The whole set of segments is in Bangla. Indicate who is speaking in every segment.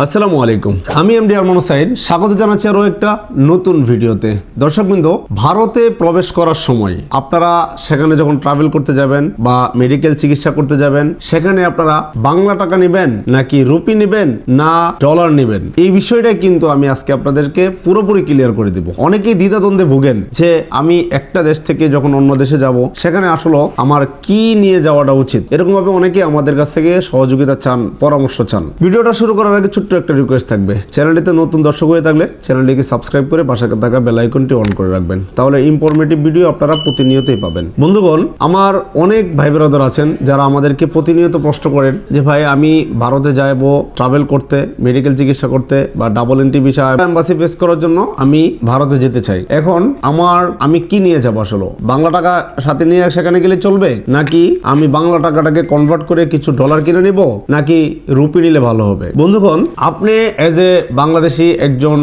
Speaker 1: আসসালামু আলাইকুম। আমি এমডি আরমান সাইদ স্বাগত জানাচ্ছি আরও একটা নতুন ভিডিওতে। দর্শকবৃন্দ, ভারতে প্রবেশ করার সময় আপনারা সেখানে যখন ট্রাভেল করতে যাবেন বা মেডিকেল চিকিৎসা করতে যাবেন, সেখানে আপনারা বাংলা টাকা নেবেন নাকি রুপি নেবেন না ডলার নেবেন? এই বিষয়টা কিন্তু আমি আজকে আপনাদেরকে পুরোপুরি ক্লিয়ার করে দিব। অনেকেই দ্বিধাদ্বন্দ্বে ভোগেন যে আমি একটা দেশ থেকে যখন অন্য দেশে যাব, সেখানে আসলে আমার কি নিয়ে যাওয়াটা উচিত? এরকম ভাবে অনেকে আমাদের কাছ থেকে সহযোগিতা চান, পরামর্শ চান। ভিডিওটা শুরু করার আগে ছোট্ট একটা রিকোয়েস্ট থাকবে। চ্যানেলটিতে নতুন দর্শক হয়ে থাকলে চ্যানেলটিকে সাবস্ক্রাইব করে পাশে থাকা বেল আইকনটি অন করে রাখবেন। তাহলে ইনফরমেটিভ ভিডিও আপনারা প্রতিনিয়তই পাবেন। বন্ধুগণ, আমার অনেক ভাই ব্রাদার আছেন যারা আমাদেরকে প্রতিনিয়ত প্রশ্ন করেন যে, ভাই, আমি ভারতে যাইবো ট্রাভেল করতে মেডিকেল চিকিৎসা করতে বা double entry visa embassy face করার জন্য আমি ভারতে যেতে চাই। এখন আমার, আমি কি নিয়ে যাব আসলে? বাংলা টাকা সাথে নিয়ে সেখানে গেলে চলবে? নাকি আমি বাংলা টাকাটাকে কনভার্ট করে কিছু ডলার কিনে নিব? নাকি রুপি নিলে ভালো হবে? বন্ধুগণ আপনি এজ এ বাংলাদেশি একজন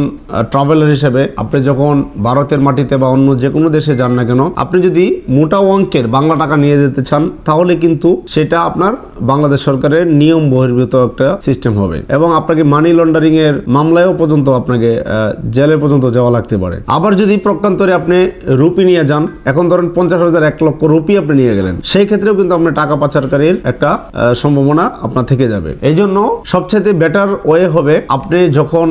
Speaker 1: ট্রাভেলার হিসেবে আপনি যখন ভারতের মাটিতে বা অন্য যে কোনো দেশে যান না কেন, আপনি যদি মোটা অঙ্কের বাংলা টাকা নিয়ে যেতে চান, তাহলে কিন্তু সেটা আপনার বাংলাদেশ সরকারের নিয়ম বহির্ভূত একটা সিস্টেম হবে। এবং আপনাকে মানি লন্ডারিং এর মামলায়ও পর্যন্ত আপনাকে জেলে পর্যন্ত যাওয়া লাগতে পারে। আবার যদি প্রকান্তরে আপনি রুপি নিয়ে যান, এখন ধরেন পঞ্চাশ হাজার এক লক্ষ রুপি আপনি নিয়ে গেলেন, সেই ক্ষেত্রেও কিন্তু আপনার টাকা পাচারকারীর একটা সম্ভাবনা আপনার থেকে যাবে। এই জন্য সবচেয়ে বেটার ওয়ে হবে। আপনি যখন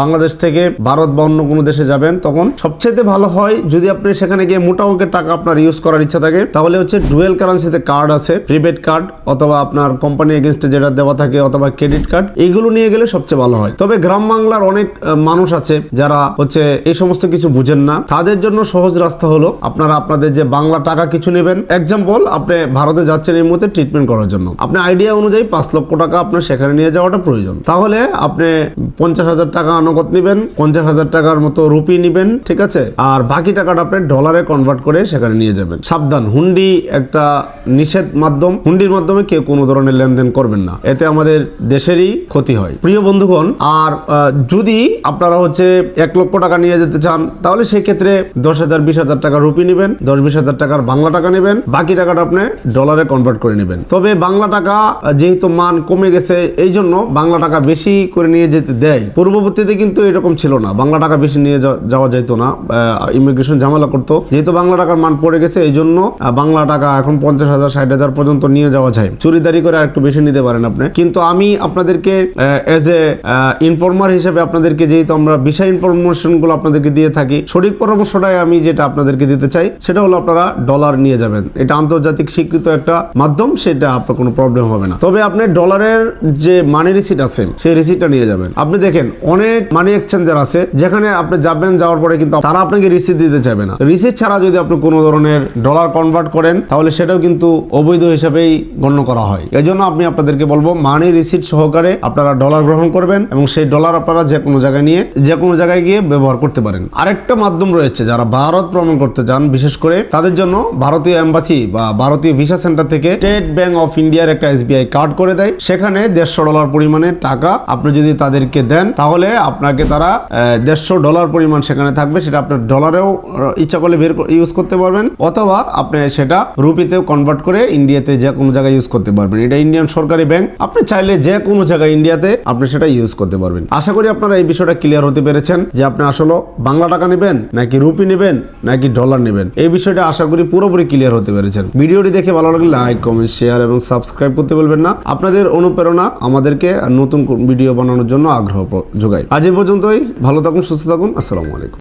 Speaker 1: বাংলাদেশ থেকে ভারত বা অন্য কোনো দেশে যাবেন, তখন সবচেয়ে ভালো হয় যদি আপনি সেখানে গিয়ে মোটা অঙ্কের টাকা আপনার ইউজ করার ইচ্ছা থাকে, তাহলে হচ্ছে ডুয়েল কারেন্সিতে কার্ড আছে প্রিপেড কার্ড অথবা আপনার কোম্পানি এগেনস্টে যেটা দেওয়া থাকে অথবা ক্রেডিট কার্ড এইগুলো নিয়ে গেলে সবচেয়ে ভালো হয়। তবে গ্রাম বাংলার অনেক মানুষ আছে যারা হচ্ছে এই সমস্ত কিছু বুঝেন না। তাদের জন্য সহজ রাস্তা হলো আপনারা আপনাদের যে বাংলা টাকা কিছু নেবেন। এক্সাম্পল আপনি ভারতে যাচ্ছেন এই মুহূর্তে ট্রিটমেন্ট করার জন্য। আপনি আইডিয়া অনুযায়ী পাঁচ লক্ষ টাকা আপনার সেখানে নিয়ে যাওয়াটা প্রয়োজন। তাহলে আপনি পঞ্চাশ হাজার টাকা নগদ নেবেন, পঞ্চাশ হাজার টাকার মতো রুপি নেবেন, ঠিক আছে? আর বাকি টাকাটা আপনি ডলারে কনভার্ট করে সেখানে নিয়ে যাবেন। সাবধান, হুন্ডি একটা নিষেধ মাধ্যম। হুন্ডির মাধ্যমে কেউ কোনো ধরনের লেনদেন করবেন না। এতে আমাদের দেশেরই ক্ষতি হয়। প্রিয় বন্ধুগণ, আর যদি আপনারা হচ্ছে এক লক্ষ টাকা নিয়ে যেতে চান, তাহলে সেই ক্ষেত্রে দশ হাজার, বিশ হাজার টাকা রুপি নেবেন, দশ বিশ হাজার টাকার বাংলা টাকা নেবেন, বাকি টাকাটা আপনি ডলারে কনভার্ট করে নেবেন। তবে বাংলা টাকা যেহেতু মান কমে গেছে এই জন্য বাংলা টাকা বেশি করে নিয়ে যেতে দেয়। পূর্ববর্তীতে কিন্তু এরকম ছিল না। বাংলা টাকা বেশি নিয়ে যাওয়া- যেত না। ইমিগ্রেশন ঝামেলা করতো। যেহেতু বাংলা টাকার মান পড়ে গেছে, এই জন্য বাংলা টাকা এখন পঞ্চাশ হাজার, ষাট হাজার পর্যন্ত নিয়ে যাওয়া যায়। চুরিদারি করে একটু বেশি নিতে পারেন আপনি। কিন্তু আমি আপনাদেরকে এজ এ ইনফর্মার হিসেবে আপনাদেরকে যেহেতু আমরা বিষয় ইনফরমেশনগুলো আপনাদেরকে দিয়ে থাকি, সঠিক পরামর্শটাই আমি যেটা আপনাদেরকে দিতে চাই, সেটা হলো আপনারা ডলার নিয়ে যাবেন। এটা আন্তর্জাতিক স্বীকৃত একটা মাধ্যম, সেটা আপনার কোনো প্রবলেম হবে না। তবে আপনি ডলারের যে মানি রিসিট আছে, সেই রিসিটটা নিয়ে যাবেন। আপনি দেখেন, অনেক মানি এক্সচেঞ্জার আছে, যেখানে আপনি যাবেন, যাওয়ার পরে কিন্তু তারা আপনাকে রিসিট দিতে চাইবে না। রিসিট ছাড়া যদি আপনি কোনো ধরনের ডলার কনভার্ট করেন, তাহলে সেটাও কিন্তু অবৈধ হিসেবেই গণ্য করা হয়। এই জন্য আমি আপনাদেরকে বলব মানি রিসিট সহকারে আপনারা ডলার গ্রহণ করবেন এবং সেই ডলার আপনারা যে কোনো জায়গায় নিয়ে, যে কোনো জায়গায় গিয়ে ব্যবহার করতে পারেন। আরেকটা মাধ্যম রয়েছে, যারা ভারত ভ্রমণ করতে চান, বিশেষ করে তাদের জন্য ভারতীয় এম্বাসি বা ভারতীয় ভিসা সেন্টার থেকে স্টেট ব্যাংক অফ ইন্ডিয়ার একটা এসবিআই কার্ড করে দেয়। সেখানে দেড়শো ডলার পরিমাণে টাকা আপনি যদি তাদেরকে দেন, তাহলে আপনাকে তারা দেড়শো ডলার পরিমাণ সেখানে থাকবে, সেটা আপনার ডলারেও ইচ্ছা করলে বের ইউজ করতে পারবেন, অথবা আপনি সেটা রুপিতেও কনভার্ট করে ইন্ডিয়াতে যে কোনো জায়গায় ইউজ করতে পারবেন। এটা ইন্ডিয়ান সরকারি ব্যাংক আপনি চাইলে যে কোনো জায়গায় ইন্ডিয়াতে আপনি সেটা ইউজ করতে পারবেন। আশা করি আপনারা এই বিষয়টা ক্লিয়ার হতে পেরেছেন, যে আপনি আসলে বাংলা টাকা নেবেন, নাকি রুপি নেবেন, নাকি ডলার নেবেন। এই বিষয়টা আশা করি পুরোপুরি ক্লিয়ার হতে পেরেছেন। ভিডিওটি দেখে ভালো লাগলে লাইক কমেন্ট শেয়ার এবং সাবস্ক্রাইব করতে বলবেন না। আপনাদের অনুপ্রেরণা আমাদেরকে নতুন ভিডিও বানানোর জন্য আগ্রহ যোগায় আজ এই পর্যন্তই। ভালো থাকুন সুস্থ থাকুন। আসসালামু আলাইকুম।